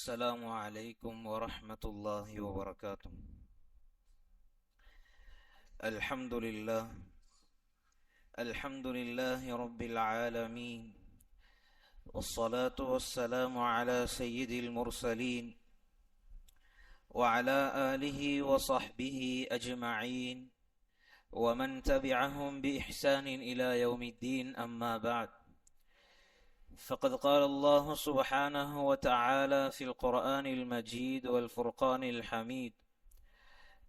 السلام عليكم ورحمة الله وبركاته. الحمد لله. الحمد لله رب العالمين. والصلاة والسلام على سيد المرسلين وعلى آله وصحبه أجمعين. ومن تبعهم بإحسان إلى يوم الدين أما بعد. فقد قال الله سبحانه وتعالى في القرآن المجيد والفرقان الحميد.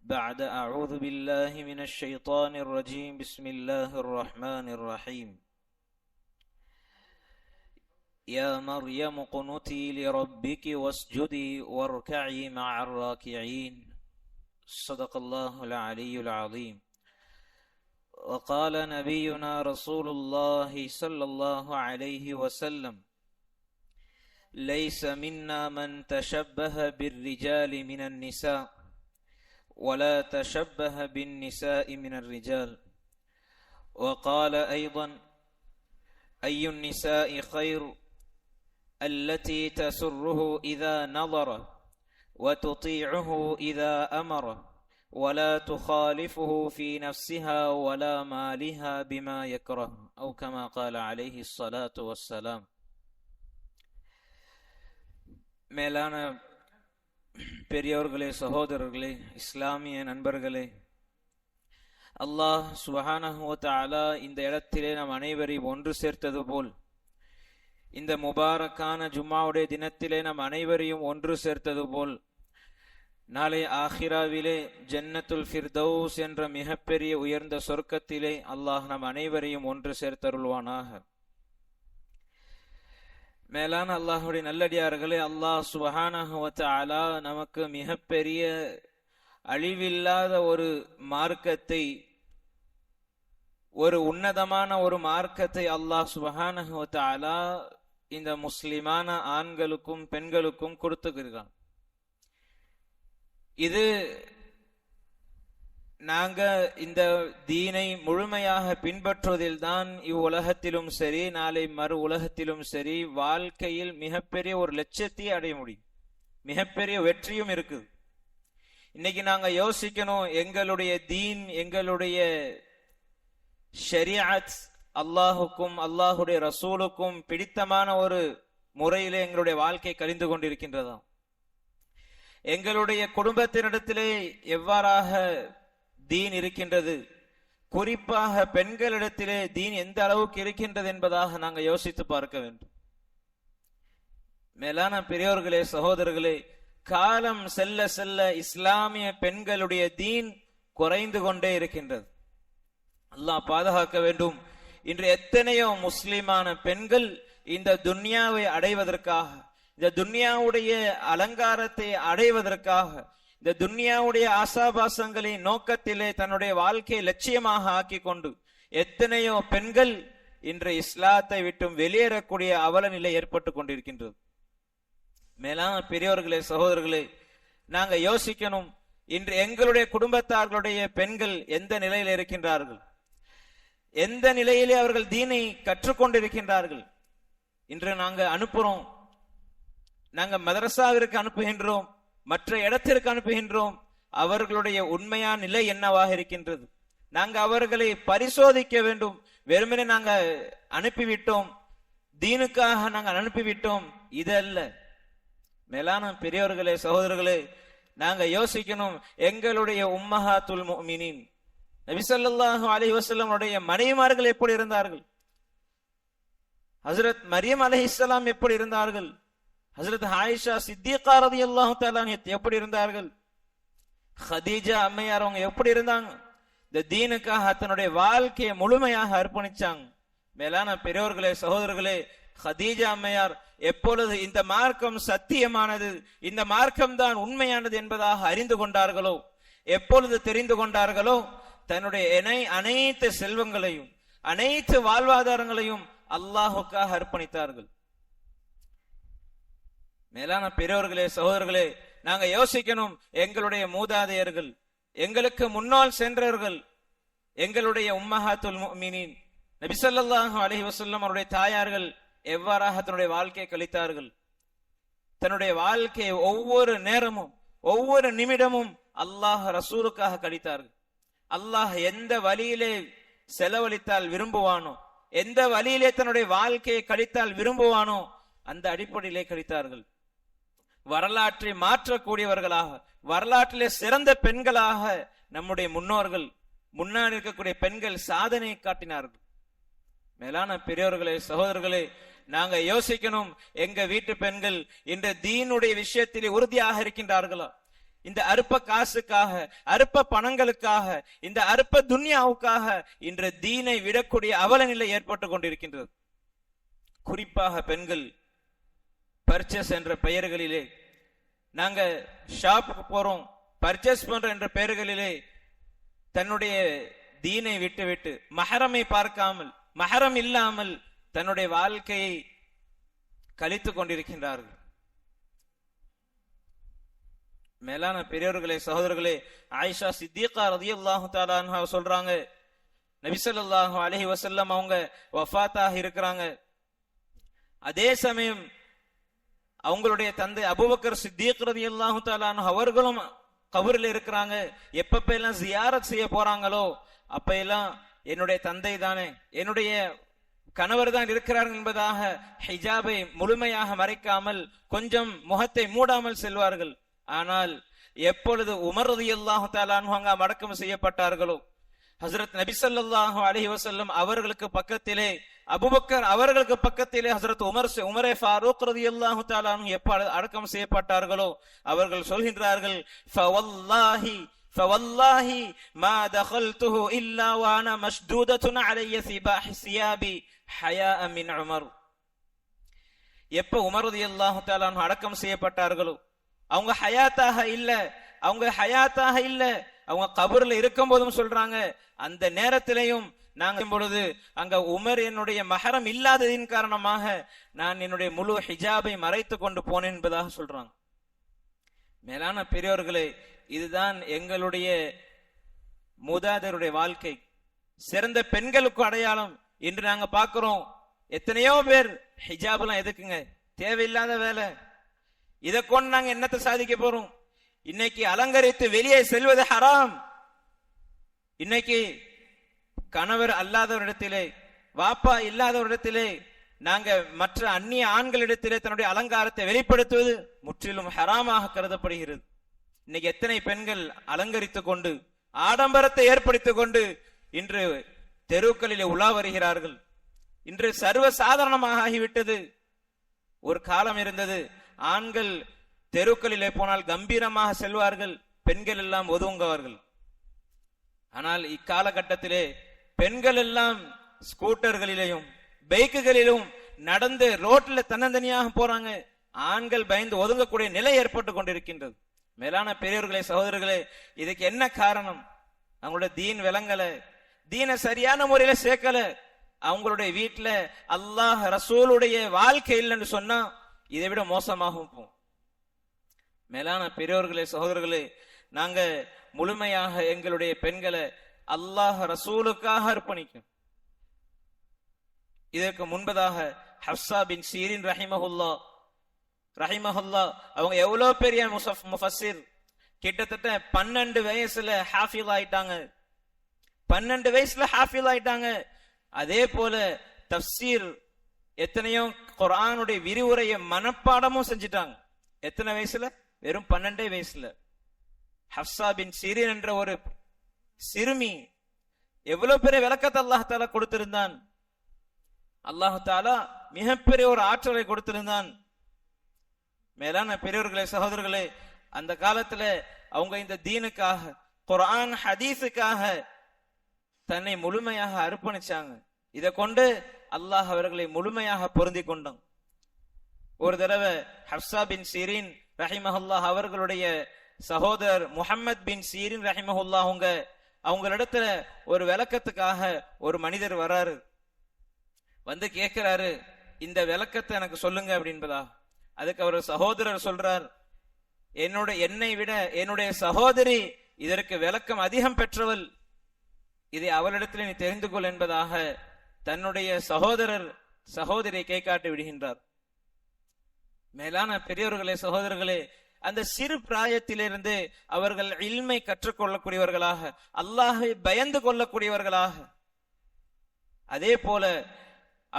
بعد أعوذ بالله من الشيطان الرجيم. بسم الله الرحمن الرحيم. يا مريم قنتي لربك واسجدي واركعي مع الراكعين. صدق الله العلي العظيم. وقال نبينا رسول الله صلى الله عليه وسلم ليس منا من تشبه بالرجال من النساء ولا تشبه بالنساء من الرجال. وقال أيضا أي النساء خير التي تسره إذا نظر وتطيعه إذا أمر؟ ولا تخالفه في نفسها ولا مالها بما يكره او كما قال عليه الصلاه والسلام மேலான பெரியோர்களே சகோதரர்களே இஸ்லாமிய நண்பர்களே அல்லாஹ் சுபஹானஹுவத்தாலா இந்த இடத்திலே நாம் அனைவரையும் ஒன்று சேர்த்தது போல் இந்த முபாரக்கான ஜும்மாவுடைய தினத்திலே நாம் அனைவரையும் ஒன்று சேர்த்தது போல் நாளை ஆஹிராவிலே ஜன்னத்துல் ஃபிர்தௌஸ் என்ற மிகப்பெரிய உயர்ந்த சொர்க்கத்திலே அல்லாஹ் நம் அனைவரையும் ஒன்று சேர்த்தருள்வானாக. மேலான அல்லாஹுடைய நல்லடியார்களே அல்லாஹ் சுபஹானஹுவத்த அலா நமக்கு மிகப்பெரிய அழிவில்லாத ஒரு மார்க்கத்தை ஒரு உன்னதமான ஒரு மார்க்கத்தை அல்லாஹ் சுபஹானஹுவத்த அலா இந்த முஸ்லிமான ஆண்களுக்கும் பெண்களுக்கும் கொடுத்துக்கிறான் இது நாங்க இந்த தீனை முழுமையாக பின்பற்றுவதில் தான் இவ்வுலகத்திலும் சரி நாளை மறு உலகத்திலும் சரி வாழ்க்கையில் மிகப்பெரிய ஒரு லட்சியத்தையே அடைய முடியும். மிகப்பெரிய வெற்றியும் இருக்குது. இன்னைக்கு நாங்க யோசிக்கணும் எங்களுடைய தீன் எங்களுடைய ஷரியாத் அல்லாஹுக்கும் அல்லாஹுடைய ரசூலுக்கும் பிடித்தமான ஒரு முறையில் எங்களுடைய வாழ்க்கை கழிந்து கொண்டிருக்கின்றதாம். எங்களுடைய குடும்பத்தினிடத்திலே எவ்வாறாக தீன் இருக்கின்றது? குறிப்பாக பெண்களிடத்திலே தீன் எந்த அளவுக்கு இருக்கின்றது என்பதாக நாங்கள் யோசித்து பார்க்க வேண்டும். மேலான பெரியோர்களே சகோதரர்களே காலம் செல்ல செல்ல இஸ்லாமிய பெண்களுடைய தீன் குறைந்து கொண்டே இருக்கின்றது. அல்லாஹ் பாதுகாக்க வேண்டும். இன்று எத்தனையோ முஸ்லிமான பெண்கள் இந்த துன்யாவை அடைவதற்காக இந்த துன்யாவுடைய அலங்காரத்தை அடைவதற்காக இந்த துன்யாவுடைய ஆசாபாசங்களின் நோக்கத்திலே தன்னுடைய வாழ்க்கையை லட்சியமாக ஆக்கி கொண்டு எத்தனையோ பெண்கள் இன்று இஸ்லாத்தை விட்டும் வெளியேறக்கூடிய அவல நிலை ஏற்பட்டு கொண்டிருக்கின்றது. மேலான பெரியோர்களே சகோதரர்களே நாங்க யோசிக்கணும் இன்று எங்களுடைய குடும்பத்தார்களுடைய பெண்கள் எந்த நிலையில் இருக்கின்றார்கள்? எந்த நிலையிலே அவர்கள் தீனை கற்றுக்கொண்டிருக்கின்றார்கள்? இன்று நாங்க அனுப்புறோம் நாங்க மதரசாவிற்கு அனுப்புகின்றோம் மற்ற இடத்திற்கு அனுப்புகின்றோம் அவர்களுடைய உண்மையான நிலை என்னவாக இருக்கின்றது? நாங்க அவர்களை பரிசோதிக்க வேண்டும். வெறுமனே நாங்க அனுப்பிவிட்டோம். தீனுக்காக நாங்கள் அனுப்பிவிட்டோம். இது அல்ல மேலான பெரியவர்களே சகோதரர்களே நாங்க யோசிக்கணும். எங்களுடைய உம்மஹாத்துல் மீனின் நபிசல்லாஹு அலி வசல்லமுடைய மனைவிமார்கள் எப்படி இருந்தார்கள்? ஹசரத் மரியம் அலஹி இஸ்லாம் எப்படி இருந்தார்கள்? ஹசரத் ஹாயிஷா சித்திகா ரதி அல்லாஹு எப்படி இருந்தார்கள்? ஹதீஜா அம்மையார் அவங்க எப்படி இருந்தாங்க? இந்த தீனுக்காக தன்னுடைய வாழ்க்கையை முழுமையாக அர்ப்பணிச்சாங்க. மேலான பெரியோர்களே சகோதரர்களே ஹதீஜா அம்மையார் எப்பொழுது இந்த மார்க்கம் சத்தியமானது இந்த மார்க்கம் தான் உண்மையானது என்பதாக அறிந்து கொண்டார்களோ எப்பொழுது தெரிந்து கொண்டார்களோ தன்னுடைய அனைத்து செல்வங்களையும் அனைத்து வாழ்வாதாரங்களையும் அல்லாஹுக்காக அர்ப்பணித்தார்கள். மேலான பெரியவர்களே சகோதரர்களே நாங்க யோசிக்கணும் எங்களுடைய மூதாதையர்கள் எங்களுக்கு முன்னால் சென்றவர்கள் எங்களுடைய உம்மஹாத்துல் மீனின் நபிசல்லாஹு அலஹி வசல்லம் அவருடைய தாயார்கள் எவ்வாறாக தன்னுடைய வாழ்க்கையை கழித்தார்கள்? தன்னுடைய வாழ்க்கையை ஒவ்வொரு நேரமும் ஒவ்வொரு நிமிடமும் அல்லாஹ் ரசூலுக்காக கழித்தார்கள். அல்லாஹ் எந்த வழியிலே செலவழித்தால் விரும்புவானோ எந்த வழியிலே தன்னுடைய வாழ்க்கையை கழித்தால் விரும்புவானோ அந்த அடிப்படையிலே கழித்தார்கள். வரலாற்றை மாற்றக்கூடியவர்களாக வரலாற்றிலே சிறந்த பெண்களாக நம்முடைய முன்னோர்கள் முன்னாடி இருக்கக்கூடிய பெண்கள் சாதனை காட்டினார்கள். மேலான பெரியோர்களே சகோதரர்களே நாங்க யோசிக்கணும் எங்க வீட்டு பெண்கள் இந்த தீனுடைய விஷயத்திலே உறுதியாக இருக்கின்றார்களா? இந்த அற்ப காசுக்காக அற்ப பணங்களுக்காக இந்த அற்ப துன்யாவுக்காக இன்று தீனை விடக்கூடிய அவல நிலை ஏற்பட்டு கொண்டிருக்கின்றது. குறிப்பாக பெண்கள் பர்ச்சேஸ் என்ற பெயர்களிலே. நாங்க ஷாப்புக்கு போறோம். பர்ச்சேஸ் பண்ற என்ற பெயர்களிலே தன்னுடைய தீனை விட்டுவிட்டு மஹரமை பார்க்காமல் மஹரம் இல்லாமல் தன்னுடைய வாழ்க்கையை கழித்துக் கொண்டிருக்கின்றார்கள். மேலான பெரியவர்களே சகோதரர்களே ஆயிஷா சித்திகா ரதியல்லாஹு தாலா சொல்றாங்க நபிசல்லாஹு அலஹி வசல்லம் அவங்க வஃபாத்தாக இருக்கிறாங்க. அதே சமயம் அவங்களுடைய தந்தை அபுபக்கர் சித்திக் ரதியல்லாஹு தாலான் அவர்களும் கபரில் இருக்கிறாங்க. எப்பப்ப எல்லாம் ஜியாரத் செய்ய போறாங்களோ அப்ப எல்லாம் என்னுடைய தந்தை தானே என்னுடைய கணவர் தான் இருக்கிறார்கள் என்பதாக ஹிஜாபை முழுமையாக மறைக்காமல் கொஞ்சம் முகத்தை மூடாமல் செல்வார்கள். ஆனால் எப்பொழுது உமர் ரதி அல்லாஹு தாலான்வாங்க மடக்கம் செய்யப்பட்டார்களோ ஹசரத் நபிசல்லாஹு ஸல்லல்லாஹு வசல்லம் அவர்களுக்கு பக்கத்திலே அபுபக்கர் அவர்களுக்கு பக்கத்திலே ஹசரத் உமர் உமரே ஃபாரூக் ரதி அல்லாஹு அன்ஹு எப்ப அடக்கம் செய்யப்பட்டார்களோ அவர்கள் சொல்கின்றார்கள் ஃபவல்லாஹி ஃபவல்லாஹி மா தഖல்துஹு இல்லா வானா மஷ்தூதத்துன் அலைய சிபாஹ் சியாபி ஹயா மின் உமர். எப்ப உமர் ரதி அல்லாஹு அன்ஹு அடக்கம் செய்யப்பட்டார்களோ அவங்க ஹயாத்தாக இல்ல அவங்க ஹயாத்தாக இல்ல அவங்க கபூர்ல இருக்கும் போதும் சொல்றாங்க அந்த நேரத்திலையும் நாங்கள் பொழுது அங்க உமர் என்னுடைய மகரம் இல்லாததின் காரணமாக நான் என்னுடைய முழு ஹிஜாபை மறைத்து கொண்டு போனேன் என்பதாக சொல்றாங்க. மேலான பெரியோர்களே இதுதான் எங்களுடைய மூதாதருடைய வாழ்க்கை. சிறந்த பெண்களுக்கு அடையாளம் இன்று நாங்க பாக்குறோம் எத்தனையோ பேர் ஹிஜாப்லாம் எதுக்குங்க? தேவையில்லாத வேலை. இதை கொண்டு நாங்க என்னத்தை சாதிக்க போறோம்? இன்னைக்கு அலங்கரித்து வெளியே செல்வது ஹராம். இன்னைக்கு கணவர் அல்லாதவரிடத்திலே வாப்பா இல்லாதவரிடத்திலே நாங்க மற்ற அந்நிய ஆண்களிடத்திலே தன்னுடைய அலங்காரத்தை வெளிப்படுத்துவது முற்றிலும் ஹராமாக கருதப்படுகிறது. இன்னைக்கு எத்தனை பெண்கள் அலங்கரித்துக் கொண்டு ஆடம்பரத்தை ஏற்படுத்திக் கொண்டு இன்று தெருக்களிலே உலா வருகிறார்கள். இன்று சர்வ சாதாரணமாக ஆகிவிட்டது. ஒரு காலம் இருந்தது ஆண்கள் தெருக்களிலே போனால் கம்பீரமாக செல்வார்கள் பெண்கள் எல்லாம் ஒதுங்குவார்கள். ஆனால் இக்காலகட்டத்திலே பெண்கள் எல்லாம் ஸ்கூட்டர்களிலையும் பைக்குகளிலும் நடந்து ரோட்ல தன்னந்தனியாக போறாங்க. ஆண்கள் பயந்து ஒதுங்கக்கூடிய நிலை ஏற்பட்டு கொண்டிருக்கின்றது. மேலான பெரியவர்களே சகோதரர்களே இதுக்கு என்ன காரணம்? அவங்களுடைய தீன் விளங்கல தீன சரியான முறையில சேர்க்கல. அவங்களுடைய வீட்டுல அல்லாஹ் ரசூலுடைய வாழ்க்கை இல்லைன்னு சொன்னா இதை விட மோசமாகவும் போகும். மேலான பெரியோர்களே சகோதரர்களே நாங்க முழுமையாக எங்களுடைய பெண்களை அல்லாஹ் ரசூலுக்காக அர்ப்பணிக்கும். இதற்கு முன்பதாக ஹப்சா பின் சீரின் ரஹிமஹுல்லா ரஹிமஹுல்லா அவங்க எவ்வளவு பெரிய முசஃப் முஃபசிர் கிட்டத்தட்ட பன்னெண்டு வயசுல ஹாஃபில் ஆயிட்டாங்க. பன்னெண்டு வயசுல ஹாஃபில் ஆயிட்டாங்க. அதே போல தப்சீர் எத்தனையோ குரானுடைய விரிவுரையை மனப்பாடமும் செஞ்சுட்டாங்க. எத்தனை வயசுல? வெறும் பன்னெண்டே வயசுல. ஹப்சா பின் சீரியன் என்ற ஒரு சிறுமி. எவ்வளவு பெரிய விளக்கத்தை அல்லாஹ் தாலா கொடுத்திருந்தான். அல்லாஹு தாலா மிகப்பெரிய ஒரு ஆற்றலை கொடுத்திருந்தான். மேலான பெரியவர்களே சகோதரர்களே அந்த காலத்துல அவங்க இந்த தீனுக்காக குரான் ஹதீஸுக்காக தன்னை முழுமையாக அர்ப்பணிச்சாங்க. இதை கொண்டு அல்லாஹ் அவர்களை முழுமையாக பொருந்தி கொண்டோம் ஒரு தடவை ஹப்சா பின் சீரின் ரஹிமஹுல்லாஹ் அவர்களுடைய சகோதரர் முஹம்மத் பின் சீரின் ரஹிமஹுல்லா அவங்க அவங்களிடத்துல ஒரு விளக்கத்துக்காக ஒரு மனிதர் வராரு வந்து கேட்கிறாரு இந்த விளக்கத்தை எனக்கு சொல்லுங்க அப்படின்பதா? அதுக்கு அவர் சகோதரர் சொல்றார் என்னோட என்னை விட என்னுடைய சகோதரி இதற்கு விளக்கம் அதிகம் பெற்றவள். இதை அவளிடத்தில் நீ தெரிந்து கொள் என்பதாக தன்னுடைய சகோதரர் சகோதரியை கை காட்டி விடுகின்றார். மேலான பெரியவர்களே சகோதரர்களே அந்த சிறு பிராயத்திலிருந்து அவர்கள் இல்மை கற்றுக்கொள்ளக்கூடியவர்களாக அல்லாஹை பயந்து கொள்ளக்கூடியவர்களாக. அதே போல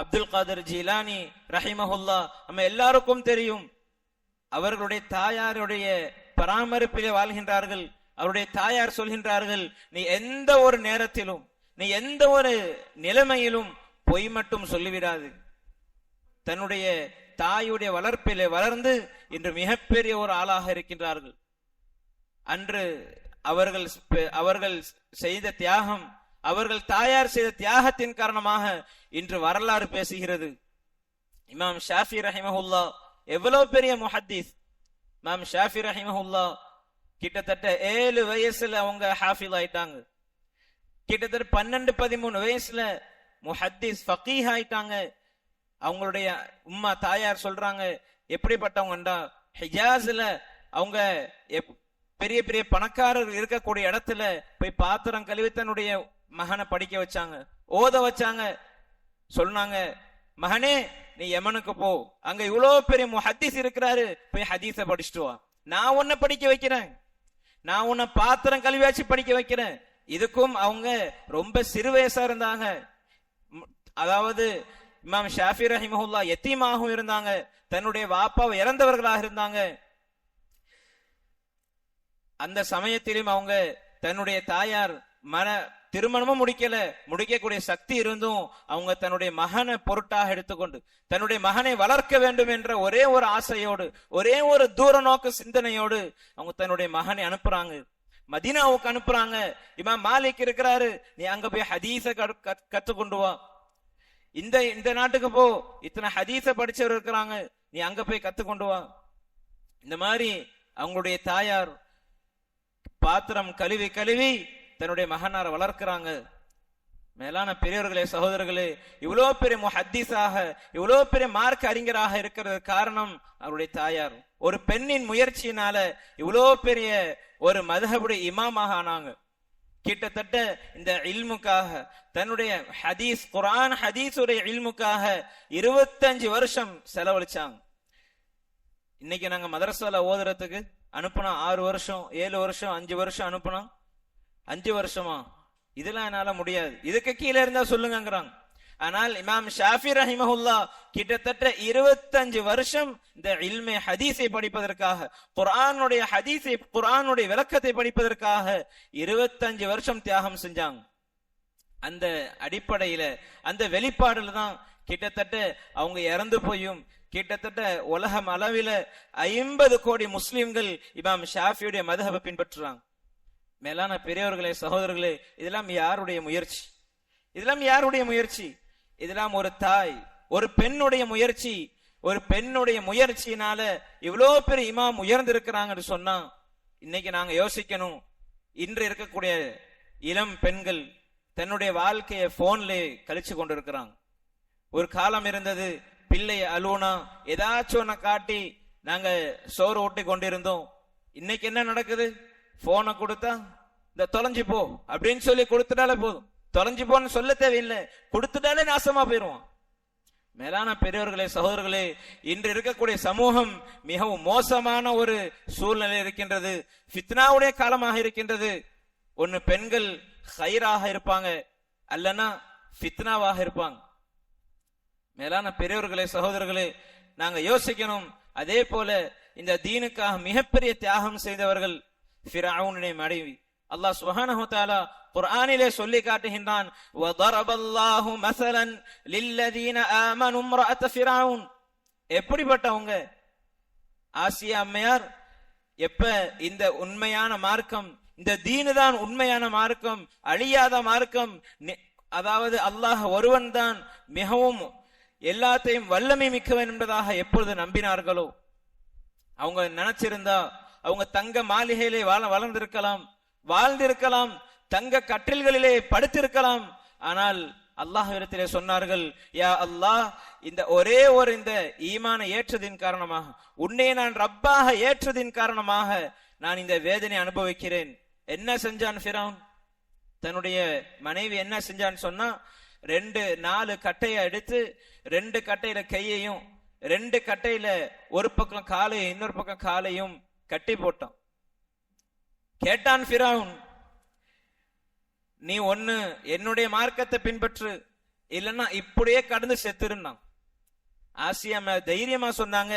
அப்துல் காதர் ஜிலானி ரஹிமஹுல்லா நம்ம எல்லாருக்கும் தெரியும் அவர்களுடைய தாயாருடைய பராமரிப்பிலே வாழ்கின்றார்கள். அவருடைய தாயார் சொல்கின்றார்கள் நீ எந்த ஒரு நேரத்திலும் நீ எந்த ஒரு நிலைமையிலும் பொய் மட்டும் சொல்லிவிடாது. தன்னுடைய தாயுடைய வளர்ப்பிலே வளர்ந்து இன்று மிகப்பெரிய ஒரு ஆளாக இருக்கின்றார்கள். அன்று அவர்கள் அவர்கள் செய்த தியாகம் அவர்கள் தாயார் செய்த தியாகத்தின் காரணமாக இன்று வரலாறு பேசுகிறது. இமாம் ஷாஃபி ரஹிமஹுல்லா எவ்வளவு பெரிய முஹத்தீஸ். இமாம் ஷாஃபி ரஹிமஹுல்லா கிட்டத்தட்ட ஏழு வயசுல அவங்க ஹாஃபில் ஆயிட்டாங்க. கிட்டத்தட்ட பன்னெண்டு பதிமூணு வயசுல முஹத்தீஸ் ஃபக்கீஹ் ஆயிட்டாங்க. அவங்களுடைய உம்மா தாயார் சொல்றாங்க எப்படிப்பட்டவங்கண்டா? ஹிஜாஸ்ல அவங்க பெரிய பெரிய பணக்காரர் இருக்கக்கூடிய இடத்துல போய் பாத்திரம் கழுவி தன்னுடைய மகனை படிக்க வச்சாங்க. ஓத வச்சாங்க. சொன்னாங்க மகனே நீ எமனுக்கு போ. அங்க இவ்வளவு பெரிய ஹதீஸ் இருக்கிறாரு. போய் ஹதீஸ படிச்சுட்டு வா. நான் உன்னை படிக்க வைக்கிறேன். நான் உன்னை பாத்திரம் கழுவியாச்சு படிக்க வைக்கிறேன். இதுக்கும் அவங்க ரொம்ப சிறு வயசா இருந்தாங்க. அதாவது இமாம் ஷாஃபி ரஹிமஹுல்லா எத்தீமாகவும் இருந்தாங்க. தன்னுடைய வாப்பாவை இறந்தவர்களாக இருந்தாங்க. அந்த சமயத்திலும் அவங்க தன்னுடைய தாயார் மன திருமணமும் முடிக்கல. முடிக்கக்கூடிய சக்தி இருந்தும் அவங்க தன்னுடைய மகனை பொருட்டாக எடுத்துக்கொண்டு தன்னுடைய மகனை வளர்க்க வேண்டும் என்ற ஒரே ஒரு ஆசையோடு ஒரே ஒரு தூர நோக்கு சிந்தனையோடு அவங்க தன்னுடைய மகனை அனுப்புறாங்க. மதினாவுக்கு அனுப்புறாங்க. இமாம் மாலிக் இருக்கிறாரு. நீ அங்க போய் ஹதீச கற்றுக்கொண்டு வா. இந்த இந்த நாட்டுக்கு போ. இத்தனை ஹதீச படிச்சவர் இருக்கிறாங்க. நீ அங்க போய் கத்து கொண்டு வா. இந்த மாதிரி அவங்களுடைய தாயார் பாத்திரம் கழுவி கழுவி தன்னுடைய மகனார் வளர்க்கிறாங்க. மேலான பெரியவர்களே சகோதரர்களே இவ்வளோ பெரிய முஹத்தீஸாக இவ்வளோ பெரிய மார்க் அறிஞராக இருக்கிறது காரணம் அவருடைய தாயார். ஒரு பெண்ணின் முயற்சியினால இவ்வளோ பெரிய ஒரு மதகபுடைய இமாமாக ஆனாங்க. கிட்டத்தட்ட இந்த இல்முக்காக தன்னுடைய ஹதீஸ் குரான் ஹதீஸுடைய இல்முக்காக இருபத்தஞ்சு வருஷம் செலவழிச்சாங்க. இன்னைக்கு நாங்க மதரசால ஓதுறதுக்கு அனுப்பினோம் ஆறு வருஷம் ஏழு வருஷம் அஞ்சு வருஷம் அனுப்பினோம் அஞ்சு வருஷமா? இதெல்லாம் என்னால முடியாது. இதுக்கு கீழே இருந்தா சொல்லுங்கிறாங்க ஆனால் இமாம் ஷாஃபி ரஹிமஹுல்லா கிட்டத்தட்ட இருபத்தஞ்சு வருஷம் இந்த இல்மே ஹதீஸை படிப்பதற்காக குரானுடைய ஹதீஸை குரானுடைய விளக்கத்தை படிப்பதற்காக இருபத்தஞ்சு வருஷம் தியாகம் செஞ்சாங்க. அந்த அடிப்படையில அந்த வெளிப்பாடுல தான் கிட்டத்தட்ட அவங்க இறந்து போயும் கிட்டத்தட்ட உலகம் அளவில ஐம்பது கோடி முஸ்லிம்கள் இமாம் ஷாஃபியுடைய மதகபை பின்பற்றுறாங்க. மேலான பெரியவர்களே சகோதரர்களே இதெல்லாம் யாருடைய முயற்சி? இதெல்லாம் யாருடைய முயற்சி? இதெல்லாம் ஒரு தாய் ஒரு பெண்ணுடைய முயற்சி. ஒரு பெண்ணுடைய முயற்சியினால இவ்வளோ பெரிய இமாம் உயர்ந்திருக்கிறாங்கன்னு சொன்னா இன்னைக்கு நாங்க யோசிக்கணும். இன்று இருக்கக்கூடிய இளம் பெண்கள் தன்னுடைய வாழ்க்கையை போன்ல கழிச்சு கொண்டிருக்கிறாங்க. ஒரு காலம் இருந்தது பிள்ளை அலுவனா ஏதாச்சும் ஒன்ன காட்டி நாங்க சோறு ஊட்டி கொண்டிருந்தோம். இன்னைக்கு என்ன நடக்குது? போனை கொடுத்தா இந்த தொலைஞ்சு போ அப்படின்னு சொல்லி கொடுத்துட்டாலே போதும். தொலைஞ்சு போன்னு சொல்ல தேவையில்லை. கொடுத்துட்டாலே நாசமா போயிடுவோம் மேலான பெரியவர்களே சகோதரர்களே இன்று இருக்கக்கூடிய சமூகம் மிகவும் மோசமான ஒரு சூழ்நிலை இருக்கின்றது. ஃபித்னாவுடைய காலமாக இருக்கின்றது. ஒன்னு பெண்கள் ஹைராக இருப்பாங்க அல்லனா ஃபித்னாவாக இருப்பாங்க. மேலான பெரியவர்களே சகோதரர்களே நாங்க யோசிக்கணும். அதே போல இந்த தீனுக்காக மிகப்பெரிய தியாகம் செய்தவர்கள் ஃபிரவுனுடைய மனைவி. அல்லாஹ் சுப்ஹானஹு தஆலா குர்ஆனிலே சொல்லி காட்டுகின்றான் வதரபல்லாஹு மஸலன் லில்லதீன ஆமனு இம்ரஅத ஃபிரவுன் எப்படிப்பட்டவங்க ஆசியா அம்மையார் எப்ப இந்த உண்மையான மார்க்கம் இந்த தீனு தான் உண்மையான மார்க்கம் அழியாத மார்க்கம் அதாவது அல்லாஹ் ஒருவன் தான் மிகவும் எல்லாத்தையும் வல்லமை மிக்கவன் என்பதாக எப்பொழுது நம்பினார்களோ அவங்க நினைச்சிருந்தா அவங்க தங்க மாளிகையிலே வாழ வளர்ந்திருக்கலாம் வாழ்ந்திருக்கலாம் தங்க கட்டில்களிலே படுத்திருக்கலாம். ஆனால் அல்லாஹ் இடத்திலே சொன்னார்கள் யா அல்லாஹ் இந்த ஒரே ஒரு இந்த ஈமான ஏற்றதின் காரணமாக உன்னை நான் ரப்பாக ஏற்றதின் காரணமாக நான் இந்த வேதனை அனுபவிக்கிறேன். என்ன செஞ்சான் ஃபிரௌன் தன்னுடைய மனைவி என்ன செஞ்சான்னு சொன்னா ரெண்டு நாலு கட்டையை எடுத்து ரெண்டு கட்டையில கையையும் ரெண்டு கட்டையில ஒரு பக்கம் காலையும் இன்னொரு பக்கம் காலையும் கட்டி போட்டான். கேட்டான் ஃபிரௌன் நீ ஒன்னு என்னுடைய மார்க்கத்தை பின்பற்று. இல்லைன்னா இப்படியே கடந்து செத்துருந்தான். ஆசியா தைரியமா சொன்னாங்க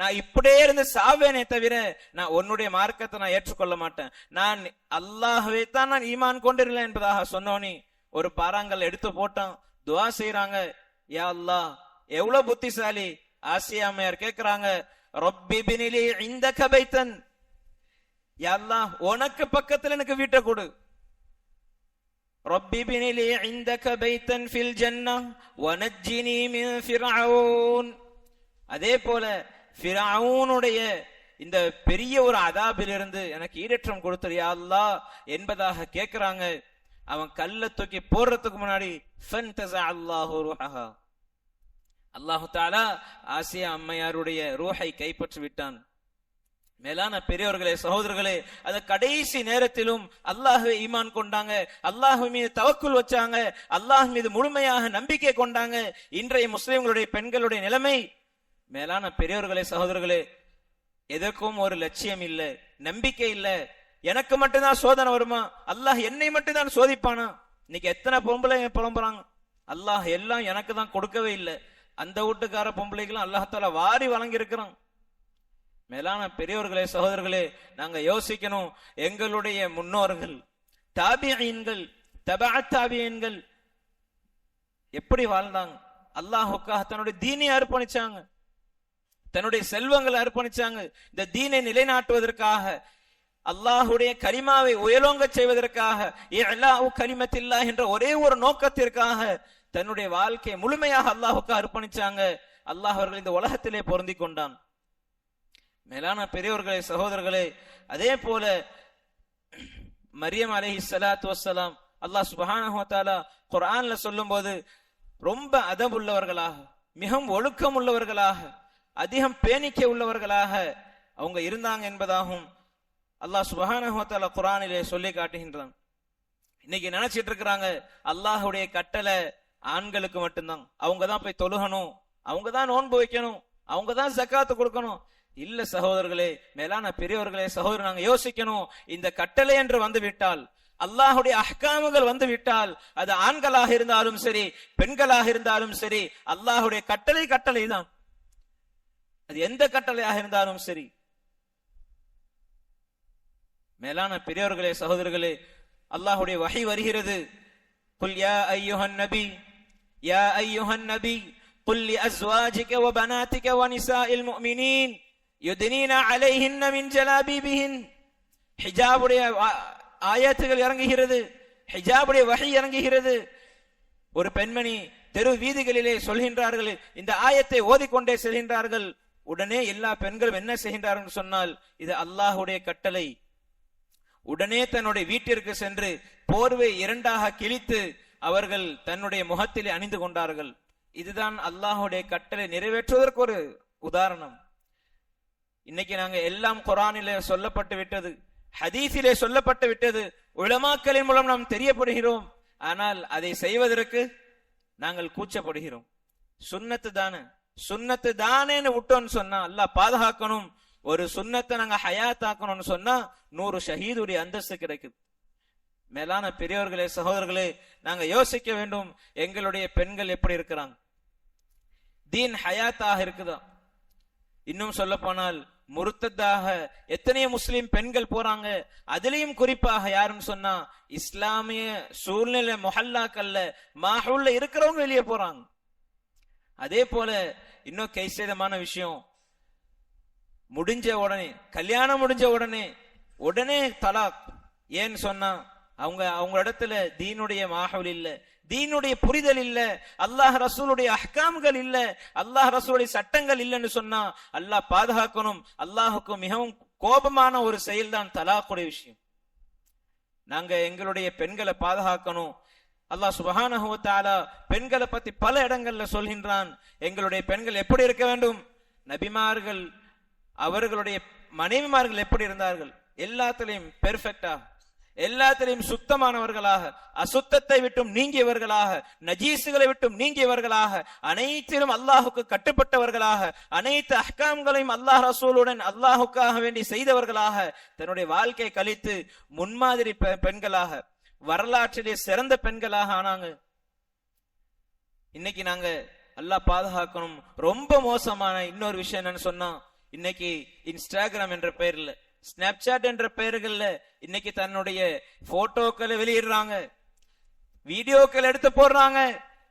நான் இப்படியே இருந்து சாவேனே தவிர நான் உன்னுடைய மார்க்கத்தை நான் ஏற்றுக்கொள்ள மாட்டேன். நான் அல்லாஹவே தான் நான் ஈமான் கொண்டிருந்தேன் என்பதாக சொன்னோனி ஒரு பாறாங்கல் எடுத்து போட்டான். துவா செய்யறாங்க யா அல்லா எவ்வளவு புத்திசாலி ஆசியா அம்மையார் கேக்குறாங்க ரொப்பி பினிலி இந்த கபைத்தன் யா அல்லா உனக்கு பக்கத்துல எனக்கு வீட்டை கொடு. رب ابن لي عندك بيتا في الجنة ونجني من فرعون அதே போல ஃபிரௌனுடைய இந்த பெரிய ஒரு அதாபிலிருந்து எனக்கு ஈடேற்றம் கொடுத்தறியா அல்லாஹ் என்பதாக கேக்குறாங்க அவன் கல்ல தூக்கி போடுறதுக்கு முன்னாடி ஃபன்தஸா அல்லாஹு ரூஹஹா அல்லாஹு தாலா ஆசியா அம்மையாருடைய ரூஹை கைப்பற்றி விட்டான் மேலான பெரியவர்களே சகோதரர்களே அந்த கடைசி நேரத்திலும் அல்லாஹுவை ஈமான் கொண்டாங்க. அல்லாஹு மீது தவக்குள் வச்சாங்க. அல்லாஹ் மீது முழுமையாக நம்பிக்கை கொண்டாங்க. இன்றைய முஸ்லிம்களுடைய பெண்களுடைய நிலைமை மேலான பெரியவர்களே சகோதரர்களே எதற்கும் ஒரு லட்சியம் இல்லை நம்பிக்கை இல்லை. எனக்கு மட்டும்தான் சோதனை வருமா? அல்லாஹ் என்னை மட்டும்தான் சோதிப்பானா? இன்னைக்கு எத்தனை பொம்பளை புலம்புறாங்க? அல்லாஹ் எல்லாம் எனக்கு தான் கொடுக்கவே இல்லை. அந்த வீட்டுக்கார பொம்பளைகளும் அல்லாஹால வாரி வழங்கி இருக்கிறான் மேலான பெரியவர்களே சகோதரர்களே நாங்க யோசிக்கணும். எங்களுடைய முன்னோர்கள் தாபியன்கள் தபா தாபியன்கள் எப்படி வாழ்ந்தாங்க? அல்லாஹுக்காக தன்னுடைய தீனை அர்ப்பணிச்சாங்க. தன்னுடைய செல்வங்களை அர்ப்பணிச்சாங்க. இந்த தீனை நிலைநாட்டுவதற்காக அல்லாஹுடைய கரிமாவை உயலோங்க செய்வதற்காக எல்லாவு கரிமத்தில்லா என்ற ஒரே ஒரு நோக்கத்திற்காக தன்னுடைய வாழ்க்கையை முழுமையாக அல்லாஹுக்கு அர்ப்பணிச்சாங்க. அல்லாஹ் அவர்கள் இந்த உலகத்திலே பொருந்தி கொண்டான். மேலான பெரியவர்களே சகோதரர்களே அதே போல மரியம் அலஹி சலாத்து வசலாம் அல்லாஹ் சுப்ஹானஹு குரான்ல சொல்லும் போது சொல்லும்போது ரொம்ப அதமுள்ளவர்களாக மிகவும் ஒழுக்கம் உள்ளவர்களாக அதிகம் பேணிக்க உள்ளவர்களாக அவங்க இருந்தாங்க என்பதாகவும் அல்லாஹ் சுப்ஹானஹு குரானிலே சொல்லி காட்டுகின்றான். இன்னைக்கு நினைச்சிட்டு இருக்கிறாங்க அல்லாஹுடைய கட்டளை ஆண்களுக்கு மட்டும்தான். அவங்க தான் போய் தொழுகணும் அவங்க தான் நோன்பு வைக்கணும் அவங்க தான் சக்காத்து கொடுக்கணும். இல்ல சகோதரர்களே மேலான பெரியவர்களே சகோதரர் நாங்க யோசிக்கணும் இந்த கட்டளை என்று வந்து விட்டால் அல்லாஹுடைய அஹ்காமுகள் வந்து விட்டால் அது ஆண்களாக இருந்தாலும் சரி பெண்களாக இருந்தாலும் சரி அல்லாஹுடைய கட்டளை கட்டளை தான் அது எந்த கட்டளையாக இருந்தாலும் சரி மேலான பெரியவர்களே சகோதரர்களே அல்லாஹுடைய வகை வருகிறது قل يا أيها النبي يا أيها النبي قل لأزواجك وبناتك ونساء المؤمنين யுதினீனா அலைஹின்ன மின் ஜலாபீபிஹின் ஹிஜாபுடைய ஆயத்துகள் இறங்குகிறது. ஹிஜாபுடைய வகை இறங்குகிறது. ஒரு பெண்மணி தெரு வீதிகளிலே சொல்கின்றார்கள் இந்த ஆயத்தை ஓதிக்கொண்டே செல்கின்றார்கள். உடனே எல்லா பெண்களும் என்ன செய்கின்றார்கள் சொன்னால் இது அல்லாஹுடைய கட்டளை. உடனே தன்னுடைய வீட்டிற்கு சென்று போர்வை இரண்டாக கிழித்து அவர்கள் தன்னுடைய முகத்திலே அணிந்து கொண்டார்கள். இதுதான் அல்லாஹுடைய கட்டளை. நிறைவேற்றுவதற்கு ஒரு உதாரணம். இன்னைக்கு நாங்க எல்லாம் குரானிலே சொல்லப்பட்டு விட்டது ஹதீஸிலே சொல்லப்பட்டு விட்டது உளமாக்களின் மூலம் நாம் தெரியப்படுகிறோம். ஆனால் அதை செய்வதற்கு நாங்கள் கூச்சப்படுகிறோம். சுன்னத்து தானே? சுன்னத்து தானேன்னு விட்டோம்னு சொன்னா அல்லாஹ் பாதுகாக்கணும். ஒரு சுன்னத்தை நாங்க ஹயாத்தாக்கணும்னு சொன்னா நூறு ஷஹீதுடைய அந்தஸ்து கிடைக்குது. மேலான பெரியவர்களே சகோதரர்களே நாங்க யோசிக்க வேண்டும் எங்களுடைய பெண்கள் எப்படி இருக்கிறாங்க? தீன் ஹயாத்தாக இருக்குதா? இன்னும் சொல்ல போனால் முருத்ததாக எத்தனையோ முஸ்லிம் பெண்கள் போறாங்க. அதுலயும் குறிப்பாக யாருன்னு சொன்னா இஸ்லாமிய சூழ்நிலை மொஹல்லாக்கல்ல மாஹூல்ல இருக்கிறவங்க வெளியே போறாங்க. அதே போல இன்னும் கைசேதமான விஷயம். முடிஞ்ச உடனே கல்யாணம் முடிஞ்ச உடனே உடனே தலாக். ஏன்னு சொன்னா அவங்க அவங்க இடத்துல தீனுடைய மாஹூல் இல்ல. தீனுடைய புரிதல் இல்ல அல்லாஹ் ரசூலுடைய அஹ்காம்கள் இல்ல அல்லாஹ் ரசூலுடைய சட்டங்கள் இல்லைன்னு சொன்னா அல்லாஹ் பாதுகாக்கணும். அல்லாஹுக்கு மிகவும் கோபமான ஒரு செயல்தான் தலாக்குடைய விஷயம். நாங்க எங்களுடைய பெண்களை பாதுகாக்கணும். அல்லாஹ் சுபஹானஹு பெண்களை பத்தி பல இடங்கள்ல சொல்கின்றான். எங்களுடைய பெண்கள் எப்படி இருக்க வேண்டும்? நபிமார்கள் அவர்களுடைய மனைவிமார்கள் எப்படி இருந்தார்கள்? எல்லாத்திலையும் பெர்ஃபெக்டா எல்லாத்திலையும் சுத்தமானவர்களாக அசுத்தத்தை விட்டும் நீங்கியவர்களாக நஜீசுகளை விட்டும் நீங்கியவர்களாக அனைத்திலும் அல்லாஹுக்கு கட்டுப்பட்டவர்களாக அனைத்து அஹ்காம்களையும் அல்லாஹ் ரசூலுடன் அல்லாஹுக்காக வேண்டி செய்தவர்களாக தன்னுடைய வாழ்க்கை கழித்து முன்மாதிரி பெ- பெண்களாக வரலாற்றிலே சிறந்த பெண்களாக ஆனாங்க. இன்னைக்கு நாங்க அல்லாஹ் பாதுகாக்கணும். ரொம்ப மோசமான இன்னொரு விஷயம் என்னன்னு சொன்னா இன்னைக்கு இன்ஸ்டாகிராம் என்ற பெயர்ல ஸ்னாப்சாட் என்ற பெயர்கள்ல இன்னைக்கு தன்னுடைய போட்டோக்களை வெளியிடுறாங்க. வீடியோக்கள் எடுத்து போடுறாங்க.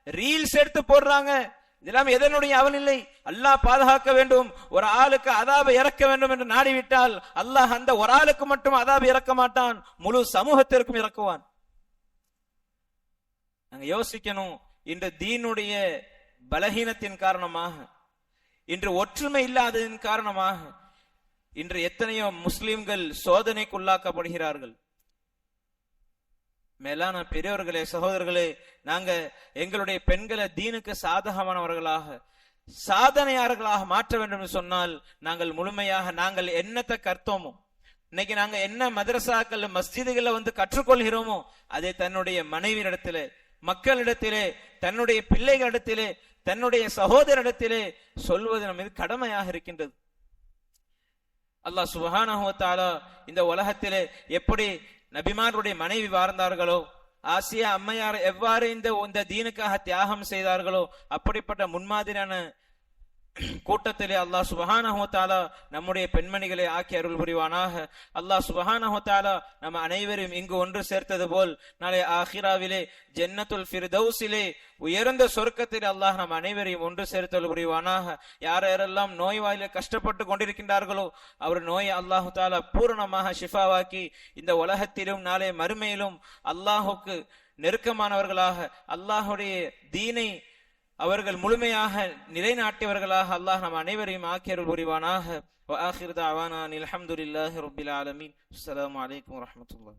ரீல்ஸ் எடுத்து போடுறாங்க. இதெல்லாம் எதனுடைய அவன் இல்லை? அல்லாஹ் பாதுகாக்க வேண்டும். ஒரு ஆளுக்கு அதாப இறக்க வேண்டும் என்று நாடிவிட்டால் அல்லாஹ் அந்த ஒரு ஆளுக்கு மட்டும் அதாப இறக்க மாட்டான். முழு சமூகத்திற்கும் இறக்குவான். நாங்க யோசிக்கணும். இன்று தீனுடைய பலகீனத்தின் காரணமாக இன்று ஒற்றுமை இல்லாததின் காரணமாக இன்று எத்தனையோ முஸ்லிம்கள் சோதனைக்குள்ளாக்கப்படுகிறார்கள். மேலான பெரியவர்களே சகோதரர்களே நாங்க எங்களுடைய பெண்களை தீனுக்கு சாதகமானவர்களாக சாதனையாளர்களாக மாற்ற வேண்டும் என்று சொன்னால் நாங்கள் முழுமையாக நாங்கள் என்னத்தை கர்த்தோமோ இன்னைக்கு நாங்க என்ன மதரசாக்கள் மஸ்ஜிதுகளை வந்து கற்றுக்கொள்கிறோமோ அதை தன்னுடைய மனைவியிடத்திலே மக்களிடத்திலே தன்னுடைய பிள்ளைகளிடத்திலே தன்னுடைய சகோதரிடத்திலே சொல்வது நம்ம கடமையாக இருக்கின்றது. அல்லாஹ் சுபஹானஹு இந்த உலகத்திலே எப்படி நபிமாருடைய மனைவி வாழ்ந்தார்களோ ஆசியா அம்மையார் எவ்வாறு இந்த இந்த தீனுக்காக தியாகம் செய்தார்களோ அப்படிப்பட்ட முன்மாதிரியான கூட்டத்திலே அல்லாஹ் சுபஹானஹோத்தாலா நம்முடைய பெண்மணிகளை ஆக்கி அருள் புரிவானாக. அல்லாஹ் சுபஹானஹோத்தாலா நம்ம அனைவரையும் இங்கு ஒன்று சேர்த்தது போல் நாளை ஆஹிராவிலே ஜென்னத்துல் ஃபிர்தௌசிலே உயர்ந்த சொர்க்கத்தில் அல்லாஹ் நம் அனைவரையும் ஒன்று சேர்த்தல் புரிவானாக. யார் யாரெல்லாம் நோய் வாயில கஷ்டப்பட்டு கொண்டிருக்கின்றார்களோ அவர் நோயை அல்லாஹு தாலா பூரணமாக ஷிஃபாவாக்கி இந்த உலகத்திலும் நாளை மறுமையிலும் அல்லாஹுக்கு நெருக்கமானவர்களாக அல்லாஹுடைய தீனை அவர்கள் முழுமையாக நிலைநாட்டியவர்களாக அல்லாஹ் நம் அனைவரையும் ஆக்கியருள் புரிவானாக. அலமதுல்லாஹி ரபில் ஆலமின். அஸ்லாம் வலைக்கம் வரமத்துல்லா